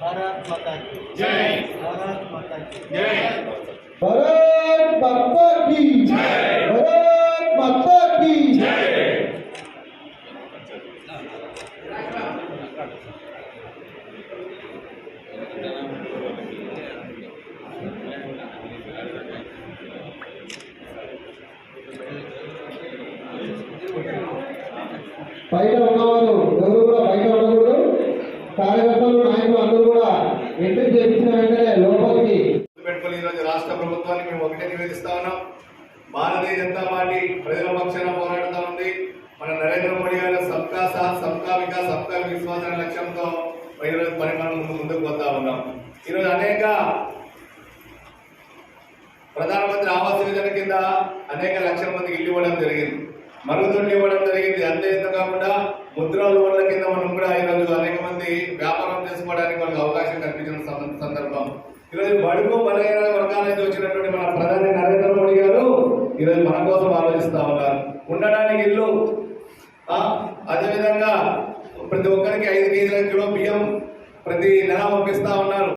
भारत माता की పోతురా भारत माता की जय भारत माता की भारत माता की भारत माता की బయట ఉన్నవారు ఎవరు కూడా కూడా ఎంట్రీ చేయించిన వెంటనే లోపలికి? పెట్టుకుని ఈరోజు రాష్ట్ర ప్రభుత్వానికి మేము ఒకటే నివేదిస్తా ఉన్నాం. భారతీయ జనతా పార్టీ ప్రజల పక్షాన పోరాడుతూ ఉంది. మన నరేంద్ర మోడీ గారు సబ్కా సాత్ సబ్కా వికాస్ సబ్కా విశ్వాస లక్ష్యంతో ఈరోజు పని మనం ముందు ముందుకు పోతా ఉన్నాం. ఈరోజు అనేక ప్రధానమంత్రి ఆవాస్ యోజన కింద అనేక లక్షల మందికి ఇల్లు ఇవ్వడం జరిగింది. మరుగుదొడ్లు ఇవ్వడం జరిగింది. అంతే ఇంత కాకుండా ముద్రా లోన్ల కింద మనం కూడా ఈరోజు అనేక మంది వ్యాపారం చేసుకోవడానికి వాళ్ళకి అవకాశం కల్పించిన సందర్భం. ఈరోజు బడుగు బలహీన వర్గాలైతే వచ్చినటువంటి మన ప్రధాని నరేంద్ర మోడీ గారు ఈరోజు మన కోసం ఆలోచిస్తా ఉన్నారు. ఉండడానికి ఇల్లు అదేవిధంగా ప్రతి ఒక్కరికి ఐదు కేజీల కిలో బియ్యం ప్రతి నెల పంపిస్తా ఉన్నారు.